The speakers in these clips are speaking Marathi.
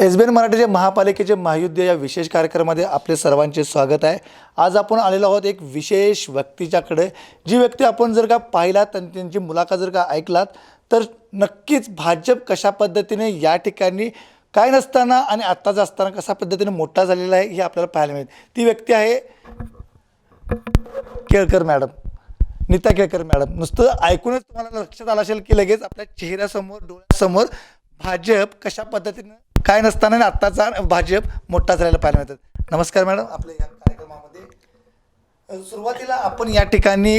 एस बी एन मराठीचे महापालिकेचे महायुद्ध या विशेष कार्यक्रमामध्ये आपले सर्वांचे स्वागत आहे. आज आपण आलेलो आहोत एक विशेष व्यक्तीच्याकडे. जी व्यक्ती आपण जर का पाहिलात आणि त्यांची मुलाखत जर का ऐकलात तर नक्कीच भाजप कशा पद्धतीने या ठिकाणी काय नसताना आणि आत्ताच असताना कशा पद्धतीने मोठा झालेला आहे हे आपल्याला पाहायला मिळेल. ती व्यक्ती आहे केळकर मॅडम. नीता केळकर मॅडम. नुसतं ऐकूनच तुम्हाला लक्षात आलं असेल की लगेच आपल्या चेहऱ्यासमोर डोळ्यासमोर भाजप कशा पद्धतीनं काय नसताना आणि आत्ताचा भाजप मोठा झालेला पाहायला मिळतात. नमस्कार मॅडम आपल्या या कार्यक्रमामध्ये सुरुवातीला आपण या ठिकाणी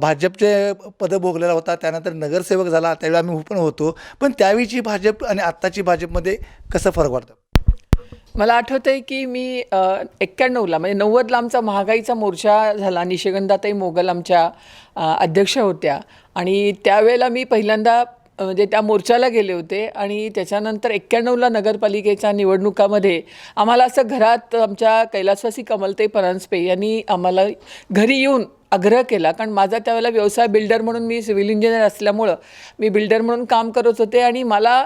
भाजपचे पद भोगलेला होता त्यानंतर नगरसेवक झाला त्यावेळी आम्ही पण होतो. पण त्यावेळीची भाजप आणि आत्ताची भाजपमध्ये कसं फरक वाटतं? मला आठवतं आहे की मी एक्क्याण्णवला म्हणजे नव्वदला आमचा महागाईचा मोर्चा झाला निशिगंधाताई मोगल आमच्या अध्यक्ष होत्या. आणि त्यावेळेला मी पहिल्यांदा म्हणजे त्या मोर्चाला गेले होते आणि त्याच्यानंतर एक्क्याण्णवला नगरपालिकेच्या निवडणुकामध्ये आम्हाला असं घरात आमच्या कैलासवासी कमलताई परांजपे यांनी आम्हाला घरी येऊन आग्रह केला. कारण माझा त्यावेळेला व्यवसाय बिल्डर म्हणून मी सिव्हिल इंजिनियर असल्यामुळं मी बिल्डर म्हणून काम करत होते आणि मला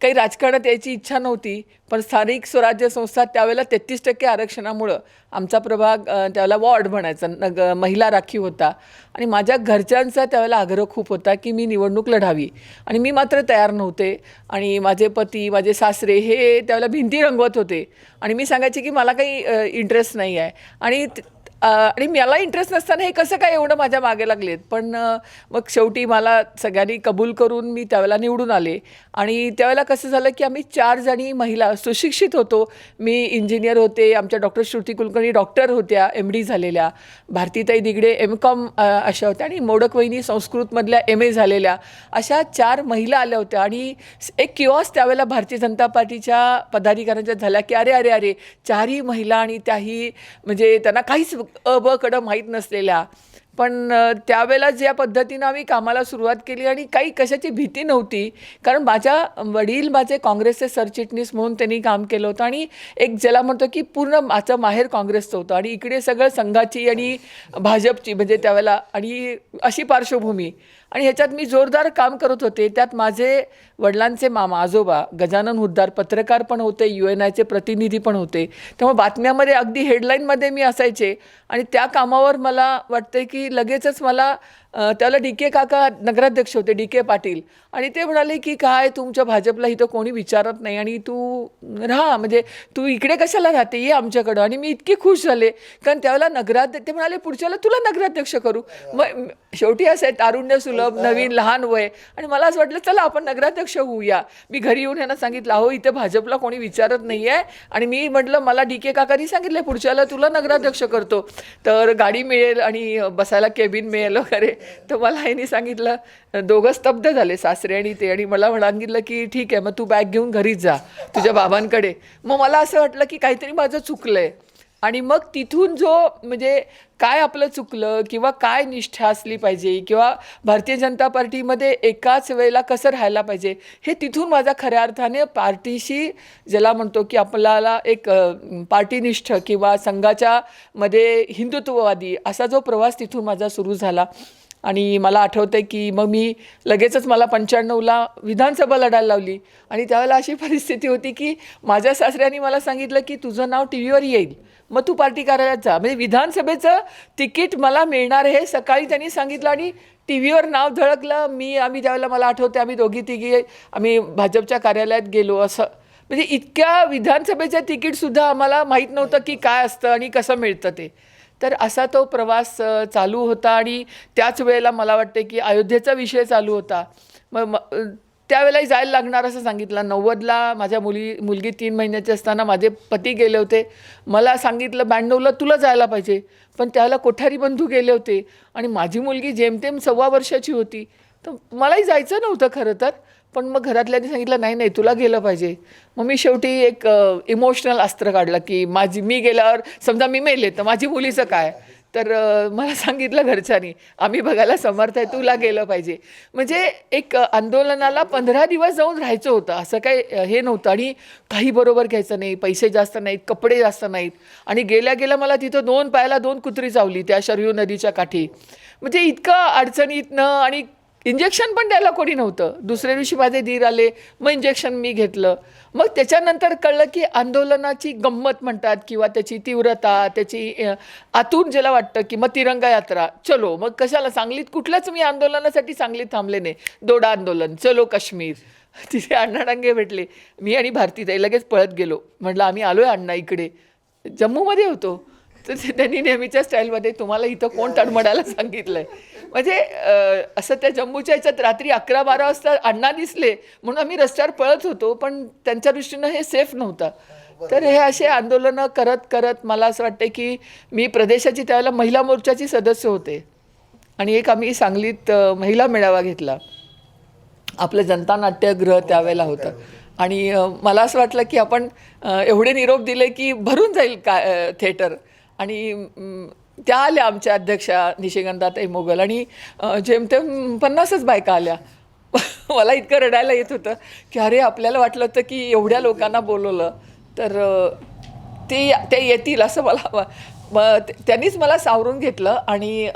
काही राजकारणात यायची इच्छा नव्हती पण स्थानिक स्वराज्य संस्था त्यावेळेला तेहतीस टक्के आरक्षणामुळं आमचा प्रभाग त्यावेळेला वॉर्ड म्हणायचा नग महिला राखीव होता. आणि माझ्या घरच्यांचा त्यावेळेला आग्रह खूप होता की मी निवडणूक लढावी. आणि मी मात्र तयार नव्हते. आणि माझे पती माझे सासरे हे त्यावेळेला भिंती रंगवत होते. आणि मी सांगायचे की मला काही इंटरेस्ट नाही आहे आणि आणि मला इंटरेस्ट नसताना हे कसं काय एवढं माझ्या मागे लागलेत? पण मग शेवटी मला सगळ्यांनी कबूल करून मी त्यावेळेला निवडून आले. आणि त्यावेळेला कसं झालं की आम्ही चार जणी महिला सुशिक्षित होतो. मी इंजिनियर होते आमच्या डॉक्टर श्रुती कुलकर्णी डॉक्टर होत्या एम डी झालेल्या. भारतीताई दिगडे एम कॉम अशा होत्या. आणि मोडक वहिनी संस्कृतमधल्या एम ए झालेल्या. अशा चार महिला आल्या होत्या. आणि एक किओस त्यावेळेला भारतीय जनता पार्टीच्या पदाधिकाऱ्यांच्या झाल्या की अरे अरे अरे चारही महिला आणि त्याही म्हणजे त्यांना काहीच अ ब कडं माहीत नसलेल्या. पण त्यावेळेला ज्या पद्धतीनं आम्ही कामाला सुरुवात केली आणि काही कशाची भीती नव्हती कारण माझ्या वडील माझे काँग्रेसचे सरचिटणीस म्हणून त्यांनी काम केलं होतं आणि एक ज्याला म्हणतो की पूर्ण माझं माहेर काँग्रेसचं होतं आणि इकडे सगळं संघाची आणि भाजपची म्हणजे त्यावेळेला आणि अशी पार्श्वभूमी. आणि ह्याच्यात मी जोरदार काम करत होते. त्यात माझे वडिलांचे मामा आजोबा गजानन हुद्दार पत्रकार पण होते यू एन आयचे प्रतिनिधी पण होते. त्यामुळे बातम्यामध्ये अगदी हेडलाईनमध्ये मी असायचे आणि त्या कामावर मला वाटते की लगेचच मला त्याला डी के काका नगराध्यक्ष होते डी के पाटील. आणि ते म्हणाले की काय तुमच्या भाजपला इथं कोणी विचारत नाही आणि तू राहा म्हणजे तू इकडे कशाला राहते? ये आमच्याकडं. आणि मी इतकी खुश झाले कारण त्यावेळेला नगराध्यक्ष ते म्हणाले पुढच्याला तुला नगराध्यक्ष करू. मग शेवटी असं आहे तारुण्य सुलभ नवीन लहान वय. आणि मला असं वाटलं चला आपण नगराध्यक्ष होऊया. मी घरी येऊन यांना सांगितलं अहो इथे भाजपला कोणी विचारत नाही आहे आणि मी म्हटलं मला डी के काकानी सांगितलं पुढच्याला तुला नगराध्यक्ष करतो. तर गाडी मिळेल आणि बसायला केबिन मिळेल वगैरे. तर मला ह्यांनी सांगितलं दोघं स्तब्ध झाले सासरे आणि ते. आणि मला सांगितलं की ठीक आहे मग तू बॅग घेऊन घरीच जा तुझ्या बाबांकडे. मग मला असं वाटलं की काहीतरी माझं चुकलं आहे आणि मग तिथून जो म्हणजे काय आपलं चुकलं किंवा काय निष्ठा असली पाहिजे किंवा भारतीय जनता पार्टीमध्ये एकाच वेळेला कसं राहायला पाहिजे हे तिथून माझा खऱ्या अर्थाने पार्टीशी ज्याला म्हणतो की आपल्याला एक पार्टीनिष्ठ किंवा संघाच्या मध्ये हिंदुत्ववादी असा जो प्रवास तिथून माझा सुरू झाला. आणि मला आठवतं की मग मी लगेचच मला पंच्याण्णवला विधानसभा लढायला लावली. आणि त्यावेळेला अशी परिस्थिती होती की माझ्या सासऱ्यांनी मला सांगितलं की तुझं नाव टी व्हीवर येईल. मग तू पार्टी कार्यालयात जा. म्हणजे विधानसभेचं तिकीट मला मिळणार हे सकाळी त्यांनी सांगितलं आणि टी व्हीवर नाव झळकलं. मी आम्ही त्यावेळेला मला आठवते आम्ही दोघी तिघी आम्ही भाजपच्या कार्यालयात गेलो. असं म्हणजे इतक्या विधानसभेचं तिकीटसुद्धा आम्हाला माहीत नव्हतं की काय असतं आणि कसं मिळतं ते. तर असा तो प्रवास चालू होता आणि त्याच वेळेला मला वाटते की अयोध्येचा विषय चालू होता. मग त्यावेळेलाही जायला लागणार असं सांगितलं. नव्वदला माझ्या मुली मुलगी तीन महिन्याची असताना माझे पती गेले होते. मला सांगितलं ब्याण्णवला तुला जायला पाहिजे. पण त्यावेळेला कोठारी बंधू गेले होते आणि माझी मुलगी जेमतेम सव्वा वर्षाची होती. तर मलाही जायचं नव्हतं खरं तर. पण मग घरातल्यांनी सांगितलं नाही नाही तुला गेलं पाहिजे. मग मी शेवटी एक इमोशनल अस्त्र काढलं की माझी मी गेल्यावर समजा मी मेले तर माझी मुलीचं काय? तर मला सांगितलं घरच्यांनी आम्ही बघायला समर्थ आहे तुला गेलं पाहिजे. म्हणजे एक आंदोलनाला पंधरा दिवस जाऊन राहायचं होतं असं काही हे नव्हतं. आणि काही बरोबर घ्यायचं नाही पैसे जास्त नाहीत कपडे जास्त नाहीत. आणि गेल्या गेल्या मला तिथं दोन पायाला दोन कुत्री चावली त्या शरयू नदीच्या काठी. म्हणजे इतकं अडचणीतनं आणि इंजेक्शन पण द्यायला कोणी नव्हतं. दुसऱ्या दिवशी माझे धीर आले मग इंजेक्शन मी घेतलं. मग त्याच्यानंतर कळलं की आंदोलनाची गंमत म्हणतात किंवा त्याची तीव्रता त्याची आतून ज्याला वाटतं की मग तिरंगा यात्रा. चलो मग कशाला सांगलीत? कुठल्याच मी आंदोलनासाठी सांगलीत थांबले नाही. दोडा आंदोलन. चलो काश्मीर. तिथे अण्णा डांगे भेटले. मी आणि भारतीताई लगेच पळत गेलो. म्हटलं आम्ही आलो आहे अण्णा इकडे. जम्मूमध्ये होतो. तर ते त्यांनी नेहमीच्या स्टाईलमध्ये तुम्हाला इथं कोण तडमडायला सांगितलं आहे म्हणजे असं त्या जम्मूच्या ह्याच्यात रात्री अकरा बारा वाजता अण्णा दिसले म्हणून आम्ही रस्त्यावर पळत होतो पण त्यांच्या दृष्टीनं हे सेफ नव्हतं. तर हे असे आंदोलनं करत करत मला असं वाटतं की मी प्रदेशाची त्यावेळेला महिला मोर्चाची सदस्य होते. आणि एक आम्ही सांगलीत महिला मेळावा घेतला. आपलं जनता नाट्यगृह त्यावेळेला होतं. आणि मला असं वाटलं की आपण एवढे निरोप दिले की भरून जाईल का थिएटर आणि त्या आल्या आमच्या अध्यक्षा निशिगंधाताई मोगल आणि जेमतेम पन्नासच बायका आल्या. मला इतकं रडायला येत होतं की अरे आपल्याला वाटलं होतं की एवढ्या लोकांना बोलवलं तर ते ते येतील असं मला मग त्यांनीच मला सावरून घेतलं आणि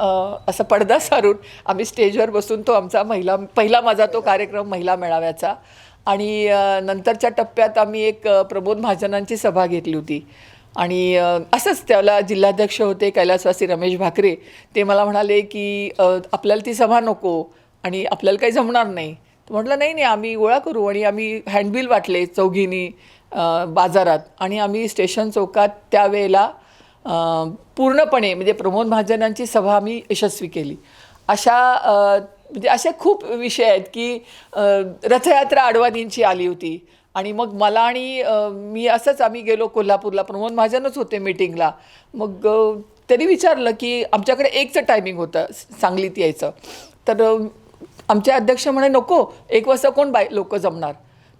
असं पडदा सारून आम्ही स्टेजवर बसून तो आमचा महिला पहिला माझा तो कार्यक्रम महिला मेळाव्याचा आणि नंतरच्या टप्प्यात आम्ही एक प्रबोध महाजनांची सभा घेतली होती. आणि असंच त्याला जिल्हाध्यक्ष होते कैलासवासी रमेश भाकरे ते मला म्हणाले की आपल्याला ती सभा नको आणि आपल्याला काही जमणार नाही. तर म्हटलं नाही नाही आम्ही गोळा करू आणि आम्ही हँडबिल वाटले चौघीनी बाजारात आणि आम्ही स्टेशन चौकात त्यावेळेला पूर्णपणे म्हणजे प्रमोद महाजनांची सभा आम्ही यशस्वी केली. अशा म्हणजे असे खूप विषय आहेत की रथयात्रा अडवाणींची आली होती. आणि मग मला आणि मी असंच आम्ही गेलो कोल्हापूरला प्रमोद महाजनच होते मीटिंगला. मग त्यांनी विचारलं की आमच्याकडे एकचं टायमिंग होतं सांगलीत यायचं. तर आमचे अध्यक्ष म्हणे नको एक वाजता कोण बाय लोक जमणार?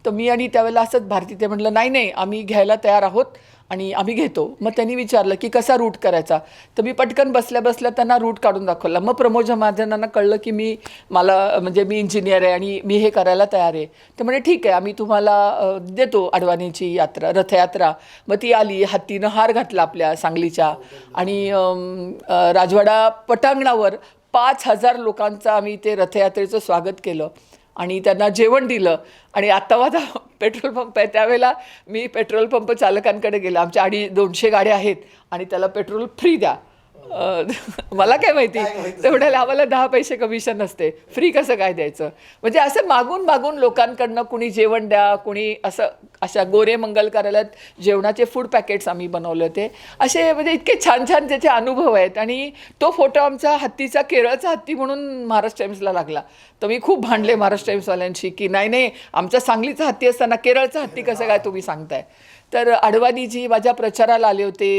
तर मी आणि त्यावेळेला असंच भारती ते म्हटलं नाही नाही आम्ही घ्यायला तयार आहोत. आणि आम्ही घेतो. मग त्यांनी विचारलं की कसा रूट करायचा? तर मी पटकन बसल्या बसल्या त्यांना रूट काढून दाखवला. मग प्रमोद महाजनांना कळलं की मी मला म्हणजे मी इंजिनियर आहे आणि मी हे करायला तयार आहे. तर म्हणे ठीक आहे आम्ही तुम्हाला देतो अडवाणीची यात्रा रथयात्रा. मग ती आली हत्तीनं हार घातला आपल्या सांगलीच्या. आणि राजवाडा पटांगणावर पाच हजार लोकांचं आम्ही ते रथयात्रेचं स्वागत केलं. आणि त्यांना जेवण दिलं. आणि आत्ता माझा पेट्रोल पंप आहे. त्यावेळेला मी पेट्रोल पंप चालकांकडे गेलं. आमच्या आडी दोनशे गाड्या आहेत आणि त्याला पेट्रोल फ्री द्या. मला काय माहिती? तेवढ्याला आम्हाला दहा पैसे कमिशन असते फ्री कसं काय द्यायचं? म्हणजे असं मागून मागून लोकांकडनं कुणी जेवण द्या कुणी असं अशा गोरे मंगल कार्यालयात जेवणाचे फूड पॅकेट्स आम्ही बनवले होते. असे म्हणजे इतके छान छान त्याचे अनुभव आहेत. आणि तो फोटो आमचा हत्तीचा केरळचा हत्ती म्हणून महाराष्ट्र टाइम्सला लागला. तर मी खूप भांडले महाराष्ट्र टाइम्सवाल्यांशी की नाही नाही आमचा सांगलीचा हत्ती असताना केरळचा हत्ती कसं काय तुम्ही सांगताय? तर अडवाणीजी माझ्या प्रचाराला आले होते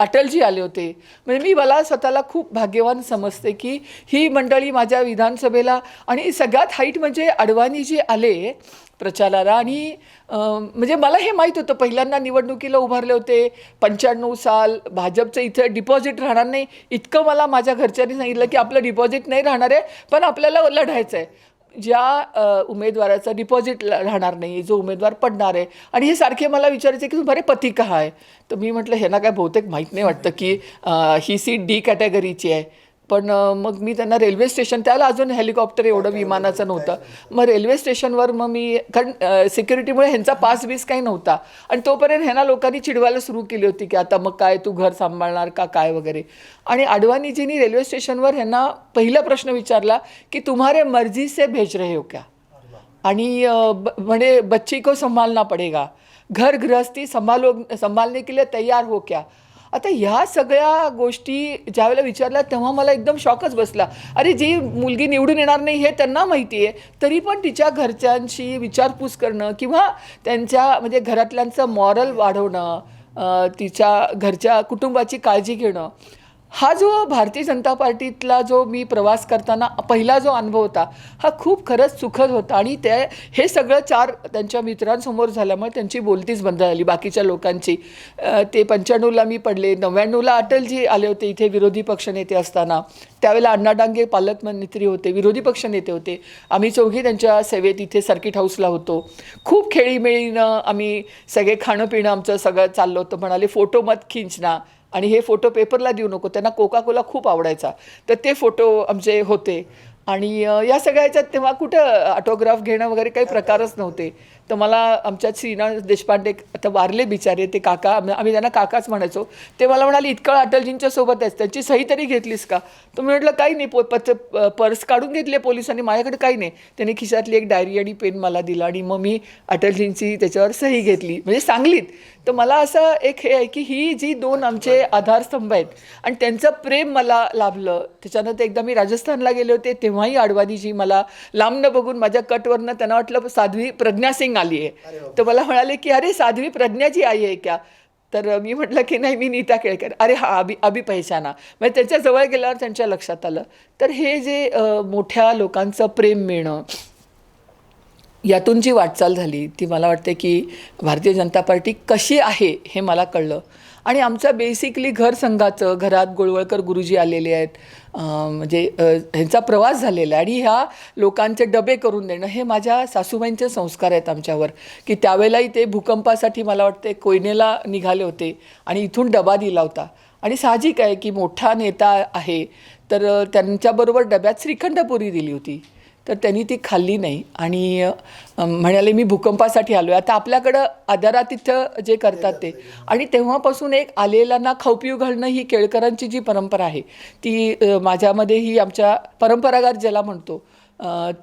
अटलजी आले होते. म्हणजे मी मला स्वतःला खूप भाग्यवान समजते की ही मंडळी माझ्या विधानसभेला आणि सगळ्यात हाईट म्हणजे अडवाणी जे आले प्रचाराला. आणि म्हणजे मला हे माहीत होतं पहिल्यांदा निवडणुकीला उभारले होते. पंच्याण्णव साल भाजपचं इथं डिपॉझिट राहणार नाही. इतकं मला माझ्या घरच्यांनी सांगितलं की आपलं डिपॉझिट नाही राहणार आहे पण आपल्याला लढायचं आहे ज्या उमेदवाराचा उमेदवाराचं डिपॉझिट राहणार नाही जो उमेदवार पडणार आहे. आणि हे सारखे मला विचारायचे की बरे पती आहे? तर मी म्हटलं ह्यांना काय बहुतेक माहीत नाही वाटतं की ही सीट डी कॅटेगरीची आहे. पण मग मी त्यांना रेल्वे स्टेशन त्याला अजून हेलिकॉप्टर एवढं विमानाचं नव्हतं. मग रेल्वे स्टेशनवर मग मी कारण सिक्युरिटीमुळे ह्यांचा पास बीस काही नव्हता. आणि तोपर्यंत ह्यांना लोकांनी चिडवायला सुरू केली होती की आता मग काय तू घर सांभाळणार का काय वगैरे. आणि अडवाणीजींनी रेल्वे स्टेशनवर ह्यांना पहिला प्रश्न विचारला की तुम्हारे मर्जी से भेज रहे हो क्या? आणि म्हणे बच्ची को संभालना पडेगा. घर गृहस्थी संभालो संभालने के लिए तैयार हो क्या? आता ह्या सगळ्या गोष्टी ज्यावेळेला विचारल्या तेव्हा मला एकदम शॉकच बसला. अरे जी मुलगी निवडून येणार नाही हे त्यांना माहिती आहे तरी पण तिच्या घरच्यांशी विचारपूस करणं किंवा त्यांच्या म्हणजे घरातल्यांचं मॉरल वाढवणं तिच्या घरच्या कुटुंबाची काळजी घेणं हा जो भारतीय जनता पार्टीतला जो मी प्रवास करताना पहिला जो अनुभव होता हा खूप खरंच सुखद होता आणि ते हे सगळं चार त्यांच्या मित्रांसमोर झाल्यामुळे त्यांची बोलतीच बंद झाली. बाकीच्या लोकांची ते पंच्याण्णवला मी पडले. नव्याण्णवला अटलजी आले होते इथे विरोधी पक्षनेते असताना. त्यावेळेला अण्णा डांगे पालकमंत्री होते विरोधी पक्ष नेते होते. आम्ही चौघी त्यांच्या सेवेत इथे सर्किट हाऊसला होतो. खूप खेळीमेळीनं आम्ही सगळे खाणं पिणं आमचं सगळं चाललं होतं. म्हणाले फोटो मत खिंचना आणि हे फोटो पेपरला देऊ नको त्यांना कोका कोला खूप आवडायचा. तर ते फोटो आमचे होते. आणि या सगळ्या ह्याच्यात तेव्हा कुठं ऑटोग्राफ घेणं वगैरे काही प्रकारच नव्हते. तर मला आमच्या श्रीनाथ देशपांडे आता वारले बिचारे ते काका आम्ही आम्ही त्यांना काकाच म्हणायचो. ते मला म्हणाले इतकं अटलजींच्या सोबत आहेस त्यांची सही तरी घेतलीस का? तर मी म्हटलं काही नाही पो पच पर्स काढून घेतले पोलिसांनी माझ्याकडे काही नाही. त्यांनी खिशातली एक डायरी आणि पेन मला दिला आणि मग मी अटलजींची त्याच्यावर सही घेतली. म्हणजे सांगलीत. तर मला असं एक हे आहे की ही जी दोन आमचे आधारस्तंभ आहेत आणि त्यांचं प्रेम मला लाभलं. त्याच्यानंतर एकदा मी राजस्थानला गेले होते तेव्हाही आडवाणीजी मला लांबनं बघून माझ्या कटवरनं त्यांना वाटलं साध्वी प्रज्ञा सिंग आली आहे तर मला म्हणाले की अरे साध्वी प्रज्ञाची आई आहे क्या? तर मी म्हटलं की नाही मी नीता केळकर. अरे हा अभि अभि पहिचाना म्हणजे त्यांच्या जवळ गेल्यावर त्यांच्या लक्षात आलं. तर हे जे मोठ्या लोकांचं प्रेम मिळणं यातून जी वाटचाल झाली ती मला वाटते की भारतीय जनता पार्टी कशी आहे हे मला कळलं. आणि आमचं बेसिकली घर संघाचं घरात गोळवळकर गुरुजी आलेले आहेत. म्हणजे ह्यांचा प्रवास झालेला आहे. आणि ह्या लोकांचे डबे करून देणं हे माझ्या सासूबाईंचे संस्कार आहेत आमच्यावर. की त्यावेळेलाही ते भूकंपासाठी मला वाटते कोयनेला निघाले होते आणि इथून डबा दिला होता. आणि साहजिक आहे की मोठा नेता आहे तर त्यांच्याबरोबर डब्यात श्रीखंडपुरी दिली होती. तर त्यांनी ती खाल्ली नाही. आणि म्हणाले मी भूकंपासाठी आलो आहे आता आपल्याकडं आदरातिथ्य जे करतात ते. आणि तेव्हापासून एक आलेल्यांना खाऊपिऊ घालणं ही केळकरांची जी परंपरा आहे ती माझ्यामध्ये ही आमच्या परंपरागत ज्याला म्हणतो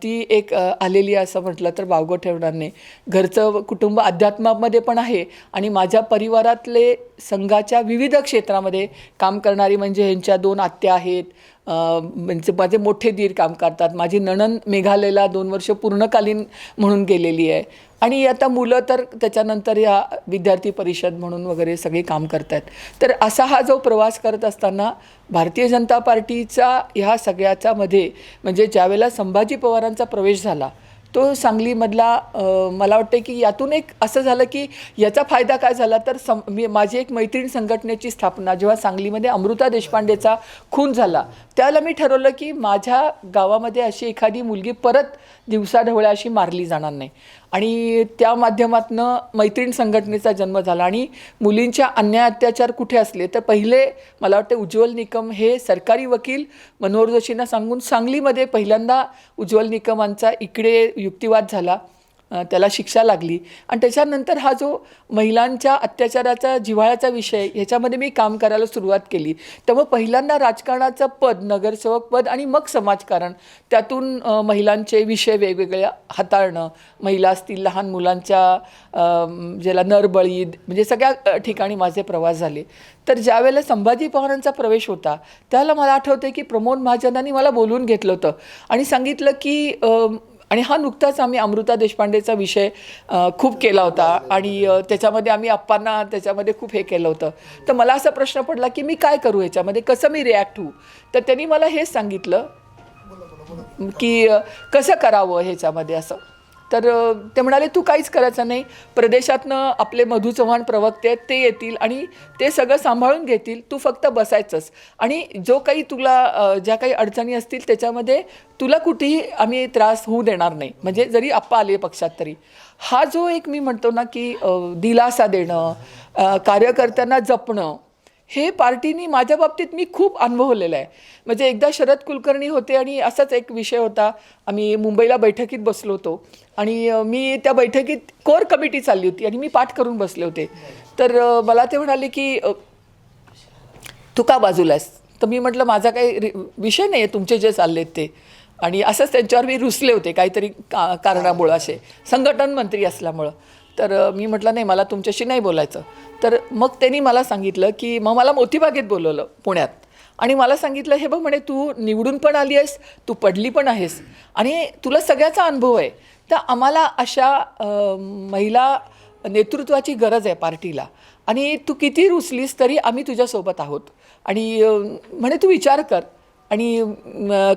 ती एक आलेली असं म्हटलं तर वावगं ठेवणार नाही. घरचं कुटुंब अध्यात्मामध्ये पण आहे आणि माझ्या परिवारातले संघाच्या विविध क्षेत्रामध्ये काम करणारी म्हणजे ह्यांच्या दोन आत्या आहेत. म्हणजे माझे मोठे दीर काम करतात. माझी नणन मेघालयला दोन वर्ष पूर्णकालीन म्हणून गेलेली आहे. आणि आता मुलं तर त्याच्यानंतर या विद्यार्थी परिषद म्हणून वगैरे सगळे काम करत आहेत तर असा हा जो प्रवास करत असताना भारतीय जनता पार्टीचा ह्या सगळ्याचा मध्ये म्हणजे ज्यावेळेला संभाजी पवारांचा प्रवेश झाला तो सांगलीमधला मला वाटतं की यातून एक असं झालं की याचा फायदा काय झाला? तर सम मी माझी एक मैत्रीण संघटनेची स्थापना जेव्हा सांगलीमध्ये अमृता देशपांडेचा खून झाला त्याला मी ठरवलं की माझ्या गावामध्ये अशी एखादी मुलगी परत दिवसाढवळ्या अशी मारली जाणार नाही. आणि त्या माध्यमातनं मैत्रीण संघटनेचा जन्म झाला. आणि मुलींच्या अन्याय अत्याचार कुठे असले तर पहिले मला वाटतं उज्ज्वल निकम हे सरकारी वकील मनोहर जोशींना सांगून सांगलीमध्ये पहिल्यांदा उज्ज्वल निकमांचा इकडे युक्तिवाद झाला. त्याला शिक्षा लागली. आणि त्याच्यानंतर हा जो महिलांच्या अत्याचाराचा जिव्हाळ्याचा विषय ह्याच्यामध्ये मी काम करायला सुरुवात केली. त्यामुळे पहिल्यांदा राजकारणाचं पद नगरसेवक पद आणि मग समाजकारण त्यातून महिलांचे विषय वेगवेगळ्या हाताळणं महिला असतील लहान मुलांच्या ज्याला नरबळी म्हणजे सगळ्या ठिकाणी माझे प्रवास झाले. तर ज्यावेळेला संभाजी पवारांचा प्रवेश होता त्याला मला आठवतं की प्रमोद महाजनांनी मला बोलवून घेतलं होतं. आणि सांगितलं की आणि हा नुकताच आम्ही अमृता देशपांडेचा विषय खूप केला होता. आणि त्याच्यामध्ये आम्ही आप्पांना त्याच्यामध्ये खूप हे केलं होतं. तर मला असा प्रश्न पडला की मी काय करू ह्याच्यामध्ये कसं मी रिॲक्ट होऊ? तर त्यांनी मला हेच सांगितलं की कसं करावं ह्याच्यामध्ये असं? तर ते म्हणाले तू काहीच करायचं नाही. प्रदेशातनं आपले मधु चव्हाण प्रवक्ते आहेत ते येतील आणि ते सगळं सांभाळून घेतील. तू फक्त बसायचंच आणि जो काही तुला ज्या काही अडचणी असतील त्याच्यामध्ये तुला कुठेही आम्ही त्रास होऊ देणार नाही. म्हणजे जरी आप्पा आले पक्षात तरी. हा जो एक मी म्हणतो ना की दिलासा देणं कार्यकर्त्यांना जपणं हे पार्टीनी माझ्या बाबतीत मी खूप अनुभवलेलं आहे. म्हणजे एकदा शरद कुलकर्णी होते आणि असाच एक विषय होता. आम्ही मुंबईला बैठकीत बसलो होतो. आणि मी त्या बैठकीत कोर कमिटी चालली होती आणि मी पाठ करून बसले होते. तर मला ते म्हणाले की तू का बाजूला आहेस तर मी म्हटलं माझा काही रि- विषय नाही आहे तुमचे जे चाललेत ते. आणि असंच त्यांच्यावर मी रुसले होते काहीतरी का कारणामुळं असे. संघटन मंत्री असल्यामुळं. तर मी म्हटलं नाही मला तुमच्याशी नाही बोलायचं. तर मग त्यांनी मला सांगितलं की मग मला मोतीबागेत बोलवलं पुण्यात. आणि मला सांगितलं हे बघ म्हणे तू निवडून पण आली आहेस तू पडली पण आहेस. आणि तुला सगळ्याचा अनुभव आहे. तर आम्हाला अशा महिला नेतृत्वाची गरज आहे पार्टीला. आणि तू किती रुसलीस तरी आम्ही तुझ्यासोबत आहोत. आणि म्हणे तू विचार कर. आणि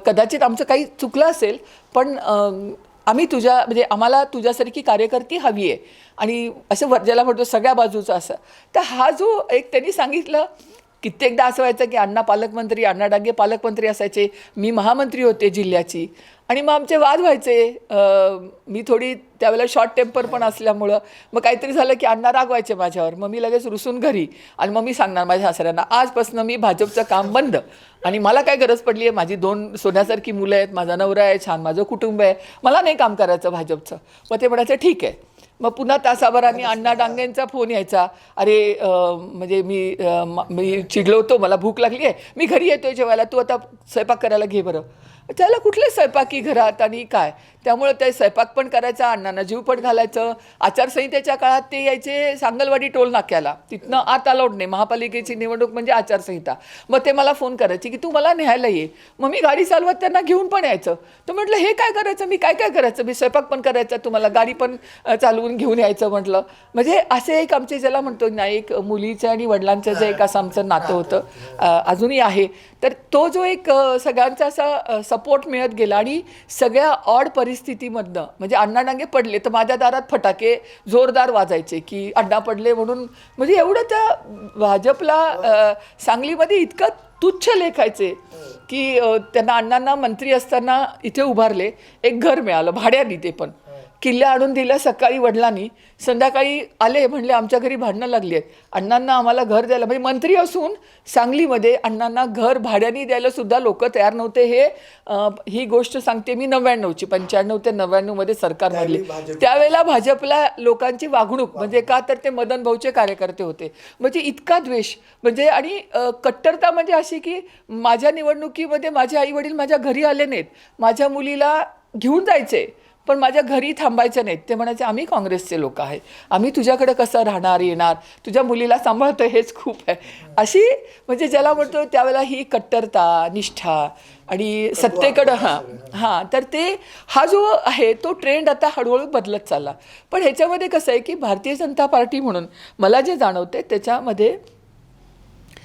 कदाचित आमचं काही चुकलं असेल पण आम्ही तुझ्या म्हणजे आम्हाला तुझ्यासारखी कार्यकर्ती हवी आहे. आणि असं वर- ज्याला म्हणतो सगळ्या बाजूचं असं. तर हा जो एक त्यांनी सांगितलं कित्येकदा असं व्हायचं की अण्णा पालकमंत्री अण्णा डांगे पालकमंत्री असायचे मी महामंत्री होते जिल्ह्याची. आणि मग आमचे वाद व्हायचे. मी थोडी त्यावेळेला शॉर्ट टेम्पर पण असल्यामुळं मग काहीतरी झालं की अण्णा रागवायचे माझ्यावर. मग मी लगेच रुसून घरी आणि मग मी सांगणार माझ्या सासऱ्यांना आजपासून मी भाजपचं काम बंद. आणि मला काय गरज पडली आहे? माझी दोन सोन्यासारखी मुलं आहेत माझा नवरा आहे छान माझं कुटुंब आहे. मला नाही काम करायचं भाजपचं. मग ते म्हणायचं ठीक आहे. मग पुन्हा तासाभराने अण्णा डांगेंचा फोन यायचा. अरे म्हणजे म- मी चिडलो होतो मला भूक लागली आहे. मी घरी येतोय जेवायला. तू आता स्वयंपाक करायला घे बरं. त्याला कुठले स्वयंपाकी घरात आणि काय? त्यामुळं ते स्वयंपाक पण करायचा अण्णांना जीव पण घालायचं. आचारसंहितेच्या काळात ते यायचे सांगलवाडी टोल नाक्याला. तिथनं आत अलाउड नाही. महापालिकेची निवडणूक म्हणजे आचारसंहिता. मग ते मला फोन करायचे की तू मला न्यायला ये. मग मी गाडी चालवत त्यांना घेऊन पण यायचं. तर म्हटलं हे काय करायचं? मी काय काय करायचं? मी स्वयंपाक पण करायचा तुम्हाला गाडी पण चालवून घेऊन यायचं म्हटलं. म्हणजे असे एक आमचे ज्याला म्हणतो ना एक मुलीचं आणि वडिलांचं जे एक असं आमचं नातं होतं अजूनही आहे. तर तो जो एक सगळ्यांचा असा सपोर्ट मिळत गेला आणि सगळ्या ऑड परि परिस्थितीमधनं म्हणजे अण्णा डांगे पडले तर माझ्या दारात फटाके जोरदार वाजायचे की अण्णा पडले म्हणून म्हणजे एवढं त्या भाजपला सांगलीमध्ये इतकं तुच्छ लेखायचे की त्यांना अण्णांना मंत्री असताना इथे उभारले एक घर मिळालं भाड्याने ते पण. किल्ल्या आणून दिल्या सकाळी वडिलांनी. संध्याकाळी आले म्हणले आमच्या घरी भांडणं लागली आहेत. अण्णांना आम्हाला घर द्यायला म्हणजे मंत्री असून सांगलीमध्ये अण्णांना घर भाड्याने द्यायला सुद्धा लोक तयार नव्हते हे ही गोष्ट सांगते मी नव्याण्णवची पंच्याण्णव ते नव्याण्णवमध्ये सरकारमधली त्यावेळेला भाजपला लोकांची वागणूक म्हणजे का तर ते मदन भाऊचे कार्यकर्ते होते. म्हणजे इतका द्वेष म्हणजे आणि कट्टरता म्हणजे अशी की माझ्या निवडणुकीमध्ये माझे आई वडील माझ्या घरी आले नाहीत. माझ्या मुलीला घेऊन जायचे. पण माझ्या घरी थांबायचं नाहीत ते म्हणायचे आम्ही काँग्रेसचे लोक आहे. आम्ही तुझ्याकडे कसं राहणार येणार? तुझ्या मुलीला सांभाळतो हेच खूप आहे. अशी म्हणजे ज्याला म्हणतो त्यावेळेला ही कट्टरता निष्ठा आणि सत्तेकडं हां. हां तर ते हा जो आहे तो ट्रेंड आता हळूहळू बदलत चालला. पण ह्याच्यामध्ये कसं आहे की भारतीय जनता पार्टी म्हणून मला जे जाणवते त्याच्यामध्ये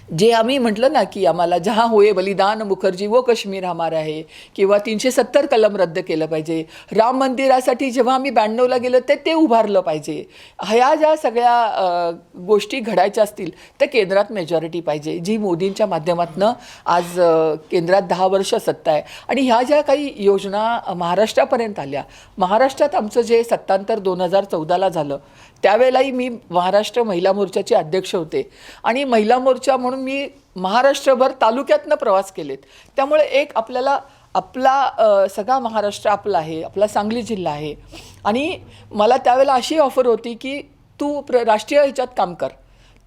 जे आम्ही म्हटलं ना की आम्हाला जहा होये बलिदान मुखर्जी व काश्मीर हमारा आहे किंवा तीनशे सत्तर कलम रद्द केलं पाहिजे. राम मंदिरासाठी जेव्हा आम्ही ब्याण्णवला गेलो ते ते उभारलं पाहिजे. ह्या ज्या सगळ्या गोष्टी घडायच्या असतील तर केंद्रात मेजॉरिटी पाहिजे. जी मोदींच्या माध्यमातनं आज केंद्रात दहा वर्ष सत्ता आहे. आणि ह्या ज्या काही योजना महाराष्ट्रापर्यंत आल्या महाराष्ट्रात आमचं जे सत्तांतर दोन हजार चौदाला झालं त्यावेळेलाही मी महाराष्ट्र महिला मोर्चाचे अध्यक्ष होते. आणि महिला मोर्चा म्हणून मी महाराष्ट्रभर तालुक्यातनं प्रवास केलेत. त्यामुळे एक आपल्याला आपला सगळा महाराष्ट्र आपला आहे आपला सांगली जिल्हा आहे. आणि मला त्यावेळेला अशी ऑफर होती की तू प्र राष्ट्रीय ह्याच्यात काम कर.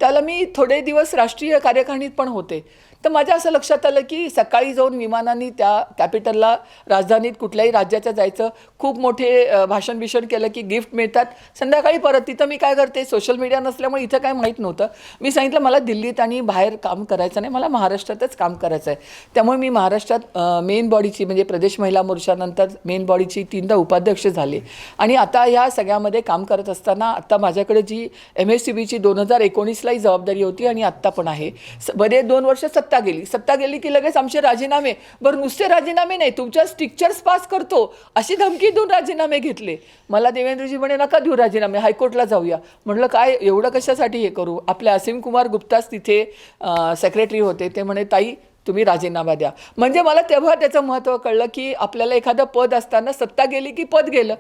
त्याला मी थोडे दिवस राष्ट्रीय कार्यकारिणीत पण होते. तर माझ्या असं लक्षात आलं की सकाळी जाऊन विमानाने त्या कॅपिटलला राजधानीत कुठल्याही राज्याच्या जायचं खूप मोठे भाषण भीषण केलं की गिफ्ट मिळतात. संध्याकाळी परत तिथं मी काय करते? सोशल मीडिया नसल्यामुळे इथं काय माहीत नव्हतं. मी सांगितलं मला दिल्लीत आणि बाहेर काम करायचं नाही मला महाराष्ट्रातच काम करायचं आहे त्यामुळे मी महाराष्ट्रात मेन बॉडीची म्हणजे प्रदेश महिला मोर्चानंतर मेन बॉडीची तीनदा उपाध्यक्ष झाले. आणि आता ह्या सगळ्यामध्ये काम करत असताना आता माझ्याकडे जी एम एस सी बीची दोन हजार एकोणीसलाही जबाबदारी होती आणि आत्ता पण आहे. स- बरे दोन वर्ष सत्ता गेली. सत्ता गेली की लगेच आमचे राजीनामे. बरं नुसते राजीनामे नाही तुमच्या स्ट्रिक्चर्स पास करतो. अशी धमकी देऊन राजीनामे घेतले. मला देवेंद्रजी म्हणे नका देऊ राजीनामे हायकोर्टला जाऊया. म्हटलं काय एवढं कशासाठी हे करू? आपले असीम कुमार गुप्ताच तिथे सेक्रेटरी होते. ते म्हणे ताई तुम्ही राजीनामा द्या. म्हणजे मला तेव्हा त्याचं महत्त्व कळलं की आपल्याला एखादं पद असताना सत्ता गेली की पद गेलं.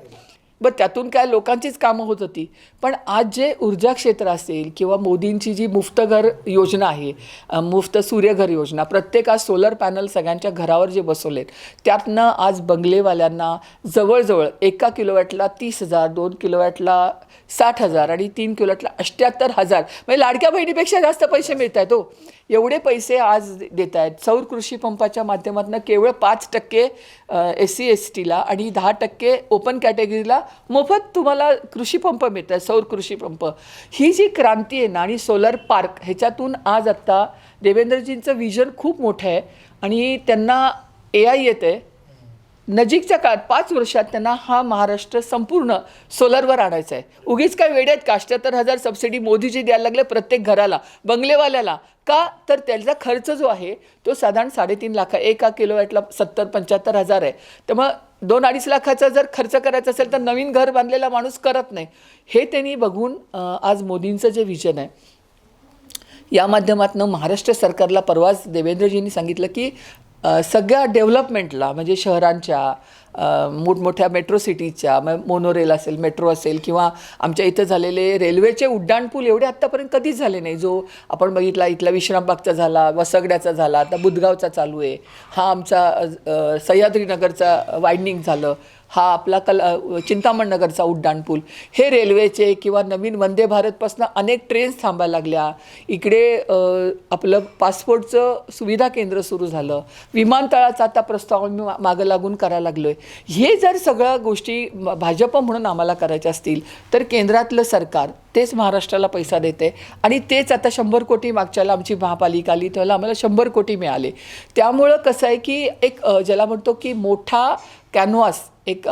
बरं त्यातून काय लोकांचीच कामं होत होती. पण आज जे ऊर्जा क्षेत्र असेल किंवा मोदींची जी मुफ्त घर योजना आहे मुफ्त सूर्यघर योजना प्रत्येक आज सोलर पॅनल सगळ्यांच्या घरावर जे बसवलेत त्यातनं आज बंगलेवाल्यांना जवळजवळ एका किलोवॅटला तीस हजार दोन किलोवॅटला साठ हजार आणि तीन किलोवॅटला अष्ट्याहत्तर हजार म्हणजे लाडक्या बहिणीपेक्षा जास्त पैसे मिळत आहेत हो. एवढे पैसे आज देत आहेत सौर कृषी पंपाच्या माध्यमातून केवळ पाच टक्के एस सी एस टीला आणि दहा टक्के ओपन कॅटेगरीला मोफत तुम्हाला कृषी पंप मिळत आहेत सौर कृषी पंप. ही जी क्रांती आहे ना आणि सोलर पार्क ह्याच्यातून आज आत्ता देवेंद्रजींचं विजन खूप मोठं आहे आणि त्यांना ए आय येतं आहे नजीकच्या काळात पाच वर्षात त्यांना हा महाराष्ट्र संपूर्ण सोलरवर आणायचा आहे. उगीच काय वेड्यात का? अष्ट्याहत्तर हजार सबसिडी मोदीजी द्यायला लागले प्रत्येक घराला बंगलेवाल्याला. का? तर त्याचा खर्च जो आहे तो साधारण साडेतीन लाख आहे. एका किलोवॅटला सत्तर पंच्याहत्तर हजार आहे. त्यामुळं दोन अडीच लाखाचा जर खर्च करायचा असेल तर नवीन घर बांधलेला माणूस करत नाही. हे त्यांनी बघून आज मोदींचं जे विजन आहे या माध्यमातून महाराष्ट्र सरकारला परवाच देवेंद्रजींनी सांगितलं की सगळ्या डेव्हलपमेंटला म्हणजे शहरांच्या मोठमोठ्या मेट्रो सिटीजच्या म मोनोरेल असेल मेट्रो असेल किंवा आमच्या इथं झालेले रेल्वेचे उड्डाणपूल एवढे आत्तापर्यंत कधीच झाले नाही. जो आपण बघितला इथला विश्रामबागचा झाला वसगड्याचा झाला आता बुधगावचा चालू आहे. हा आमचा सह्याद्रीनगरचा वायडनिंग झालं. हा आपला कल चिंतामणनगरचा चिंतामण नगरचा उड्डाणपूल हे रेल्वेचे किंवा नवीन वंदे भारतपासून अनेक ट्रेन्स थांबायला लागल्या. इकडे आपलं पासपोर्टचं सुविधा केंद्र सुरू झालं. विमानतळाचा आता प्रस्ताव आम्ही मागं लागून करायला लागलो आहे हे जर सगळ्या गोष्टी भाजप म्हणून आम्हाला करायच्या असतील तर केंद्रातलं सरकार तेच महाराष्ट्राला पैसा देते. आणि तेच आता शंभर कोटी मागच्याला आमची महापालिका आली त्याला आम्हाला शंभर कोटी मिळाले. त्यामुळं कसं आहे की एक ज्याला म्हणतो की मोठा कॅनव्हास एक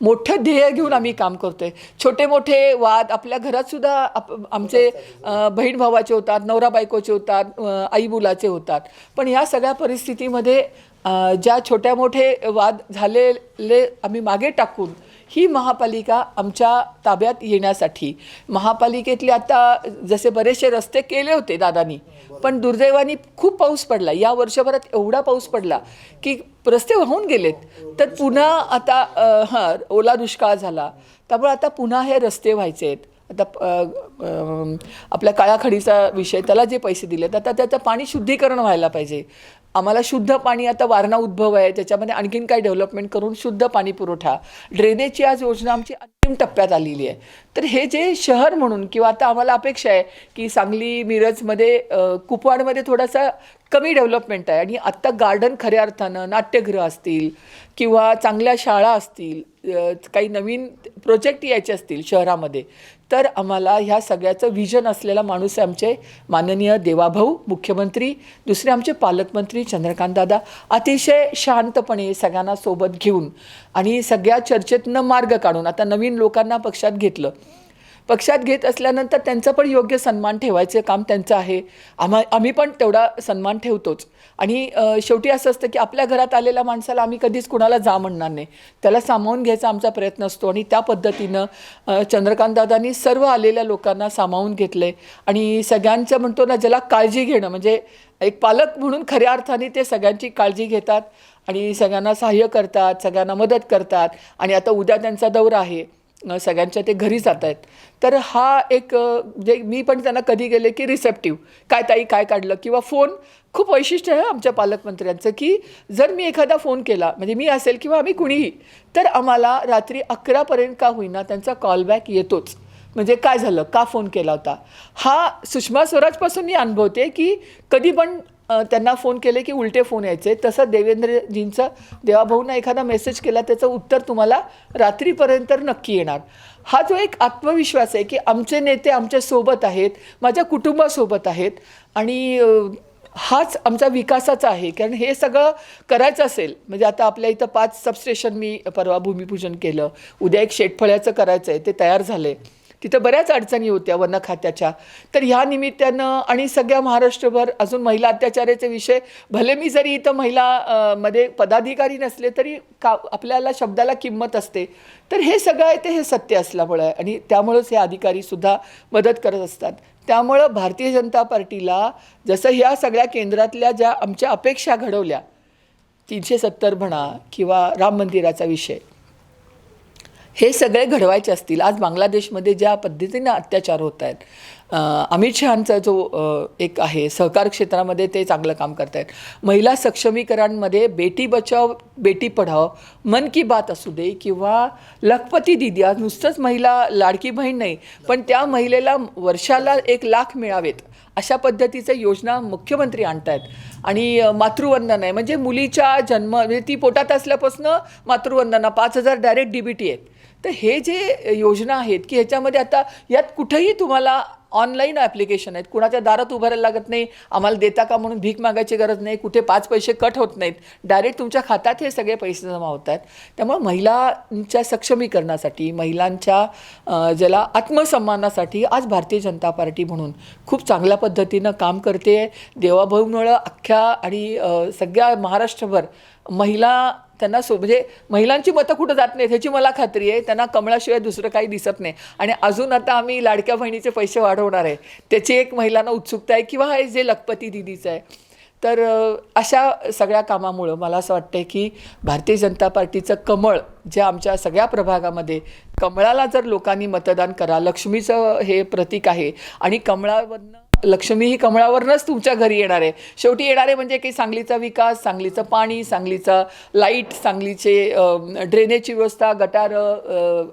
मोठं ध्येय घेऊन आम्ही काम करतोय. छोटे मोठे वाद आपल्या घरातसुद्धा आप आमचे बहीण भावाचे होतात नवरा बायकोचे होतात आई मुलाचे होतात. पण या सगळ्या परिस्थितीमध्ये ज्या छोट्या मोठे वाद झालेले आम्ही मागे टाकून ही महापालिका आमच्या ताब्यात येण्यासाठी. महापालिकेतले आता जसे बरेचसे रस्ते केले होते दादानी पण दुर्दैवानी खूप पाऊस पडला. या वर्षभरात एवढा पाऊस पडला की रस्ते वाहून गेलेत. तर पुन्हा आता हां ओला दुष्काळ झाला. त्यामुळे आता पुन्हा हे रस्ते व्हायचे आहेत. आता आपल्या काळाखडीचा विषय त्याला जे पैसे दिलेत आता त्याचं पाणी शुद्धीकरण व्हायला पाहिजे. आम्हाला शुद्ध पाणी आता वारणा उद्भव आहे त्याच्यामध्ये आणखीन काय डेव्हलपमेंट करून शुद्ध पाणी पुरवठा. ड्रेनेजची आज योजना आमची अंतिम टप्प्यात आलेली आहे. तर हे जे शहर म्हणून किंवा आता आम्हाला अपेक्षा आहे की सांगली मिरजमध्ये कुपवाडमध्ये थोडासा कमी डेव्हलपमेंट आहे आणि आत्ता गार्डन खऱ्या अर्थानं नाट्यगृह असतील किंवा चांगल्या शाळा असतील काही नवीन प्रोजेक्ट यायचे असतील शहरामध्ये तर आम्हाला ह्या सगळ्याचं विजन असलेला माणूस आहे आमचे माननीय देवाभाऊ मुख्यमंत्री दुसरे आमचे पालकमंत्री चंद्रकांत दादा. अतिशय शांतपणे सगळ्यांना सोबत घेऊन आणि सगळ्या चर्चेतनं मार्ग काढून आता नवीन लोकांना पक्षात घेतलं. पक्षात घेत असल्यानंतर त्यांचा पण योग्य सन्मान ठेवायचं काम त्यांचं आहे. आम्हा आम्ही पण तेवढा सन्मान ठेवतोच. आणि शेवटी असं असतं की आपल्या घरात आलेल्या माणसाला आम्ही कधीच कुणाला जा म्हणणार नाही. त्याला सामावून घ्यायचा आमचा प्रयत्न असतो आणि त्या पद्धतीनं चंद्रकांतदादांनी सर्व आलेल्या लोकांना सामावून घेतले आणि सगळ्यांचं म्हणतो ना ज्याला काळजी घेणं म्हणजे एक पालक म्हणून खऱ्या अर्थाने ते सगळ्यांची काळजी घेतात आणि सगळ्यांना सहाय्य करतात सगळ्यांना मदत करतात. आणि आता उद्या त्यांचा दौरा आहे. सगळ्यांच्या ते घरी जात आहेत. तर हा एक जे म्हणजे मी पण त्यांना कधी गेले की रिसेप्टिव्ह काय ताई काय काढलं? किंवा फोन खूप वैशिष्ट्य आहे आमच्या पालकमंत्र्यांचं की जर मी एखादा फोन केला म्हणजे मी असेल किंवा आम्ही कुणीही तर आम्हाला रात्री अकरापर्यंत का होईना त्यांचा कॉलबॅक येतोच. म्हणजे काय झालं? का फोन केला होता? हा सुषमा स्वराजपासून मी अनुभवते की कधी पण त्यांना फोन केले की उलटे फोन यायचे. तसं देवेंद्रजींचं देवाभाऊंना एखादा मेसेज केला त्याचं उत्तर तुम्हाला रात्रीपर्यंत नक्की येणार. हा जो एक आत्मविश्वास आहे की आमचे नेते आमच्यासोबत आहेत माझ्या कुटुंबासोबत आहेत आणि हाच आमचा विकासाचा आहे. कारण हे सगळं करायचं असेल म्हणजे आता आपल्या इथं पाच सबस्टेशन मी परवा भूमिपूजन केलं. उद्या एक शेटफळ्याचं करायचं आहे ते तयार झाले तिथं बऱ्याच अडचणी होत्या वन खात्याच्या. तर ह्या निमित्तानं आणि सगळ्या महाराष्ट्रभर अजून महिला अत्याचाराचे विषय भले मी जरी इथं महिला मध्ये पदाधिकारी नसले तरी का आपल्याला शब्दाला किंमत असते. तर हे सगळं आहे ते हे सत्य असल्यामुळं आहे. आणि त्यामुळंच हे अधिकारीसुद्धा मदत करत असतात. त्यामुळं भारतीय जनता पार्टीला जसं ह्या सगळ्या केंद्रातल्या ज्या आमच्या अपेक्षा घडवल्या तीनशे सत्तर म्हणा किंवा राम मंदिराचा विषय हे सगळे घडवायचे असतील. आज बांगलादेशमध्ये ज्या पद्धतीनं अत्याचार होत आहेत अमित शहांचा जो एक आहे सहकार क्षेत्रामध्ये ते चांगलं काम करत आहेत महिला सक्षमीकरणमध्ये बेटी बचाव बेटी पढाव मन की बात असू दे किंवा लखपती दिदी आज नुसतंच महिला लाडकी बहीण नाही पण त्या महिलेला वर्षाला एक लाख मिळावेत. अशा पद्धतीचं योजना मुख्यमंत्री आणत आहेत आणि मातृवंदना आहे. म्हणजे मुलीच्या जन्म म्हणजे ती पोटात असल्यापासून मातृवंदना पाच हजार डायरेक्ट डी बी टी आहेत. तर हे जे योजना आहेत की ह्याच्यामध्ये आता यात कुठंही तुम्हाला ऑनलाईन ॲप्लिकेशन आहेत. कुणाच्या दारात उभारायला लागत नाही आम्हाला देता का म्हणून भीक मागायची गरज नाही कुठे पाच पैसे कट होत नाहीत. डायरेक्ट तुमच्या खात्यात हे सगळे पैसे जमा होत आहेत. त्यामुळे महिलांच्या सक्षमीकरणासाठी महिलांच्या ज्याला आत्मसन्मानासाठी आज भारतीय जनता पार्टी म्हणून खूप चांगल्या पद्धतीनं काम करते. देवाभाऊमुळं अख्ख्या आणि सगळ्या महाराष्ट्रभर महिला त्यांना सो म्हणजे महिलांची मतं कुठं जात नाहीत ह्याची मला खात्री आहे. त्यांना कमळाशिवाय दुसरं काही दिसत नाही. आणि अजून आता आम्ही लाडक्या बहिणीचे पैसे वाढवणार आहे. त्याची एक महिलांना उत्सुकता आहे किंवा हे जे लखपती दिदीचं आहे. तर अशा सगळ्या कामामुळं मला असं वाटतं की भारतीय जनता पार्टीचं कमळ जे आमच्या सगळ्या प्रभागामध्ये कमळाला जर लोकांनी मतदान करा लक्ष्मीचं हे प्रतीक आहे आणि कमळावरनं लक्ष्मी ही कमळावरनंच तुमच्या घरी येणार आहे. शेवटी येणार आहे म्हणजे की सांगलीचा विकास सांगलीचं पाणी सांगलीचा लाइट सांगलीचे ड्रेनेजची व्यवस्था गटार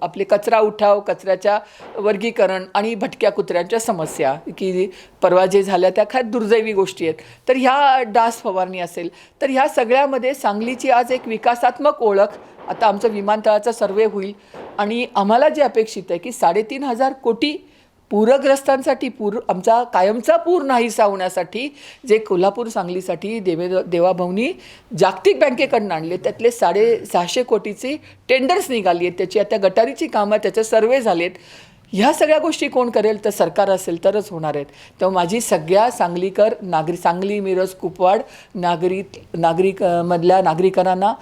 आपले कचरा उठाव कचऱ्याच्या वर्गीकरण आणि भटक्या कुत्र्यांच्या समस्या की परवा जे झाल्या त्या काय दुर्दैवी गोष्टी आहेत. तर ह्या डास फवारणी असेल तर ह्या सगळ्यामध्ये सांगलीची आज एक विकासात्मक ओळख आता आमचं विमानतळाचा सर्वे होईल आणि आम्हाला जे अपेक्षित आहे की साडेतीन हजार कोटी पूरग्रस्तांसाठी पूर आमचा कायमचा पूर नाहीसा होण्यासाठी जे कोल्हापूर सांगलीसाठी देवे देवाभाऊनी जागतिक बँकेकडून आणले त्यातले साडे सहाशे कोटीची टेंडर्स निघाली आहेत. त्याची आता गटारीची कामं त्याचे सर्वे झालेत. ह्या सगळ्या गोष्टी कोण करेल? तर सरकार असेल तरच होणार आहेत. तेव्हा माझी सगळ्या सांगलीकर नागरी सांगली मिरज कुपवाड नागरी नागरिक मधल्या नागरिकांना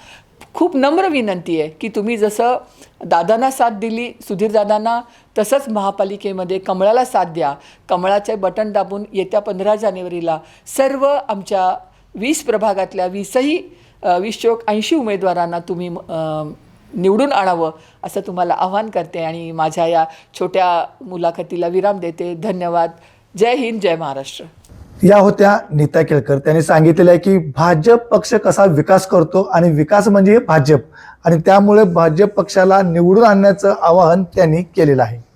खूप नम्र विनंती आहे की तुम्ही जसं दादांना साथ दिली सुधीर दादांना तसंच महापालिकेमध्ये कमळाला साथ द्या. कमळाचे बटन दाबून येत्या पंधरा जानेवारीला सर्व आमच्या वीस प्रभागातल्या वीसही वीस चोक ऐंशी उमेदवारांना तुम्ही निवडून आणावं असं तुम्हाला आव्हान करते आणि माझ्या या छोट्या मुलाखतीला विराम देते. धन्यवाद. जय हिंद जय महाराष्ट्र. या होत्या नीता केळकर. त्यांनी सांगितलेलं आहे की भाजप पक्ष कसा विकास करतो आणि विकास म्हणजे भाजप. आणि त्यामुळे भाजप पक्षाला निवडून आणण्याचं आवाहन त्यांनी केलेलं आहे.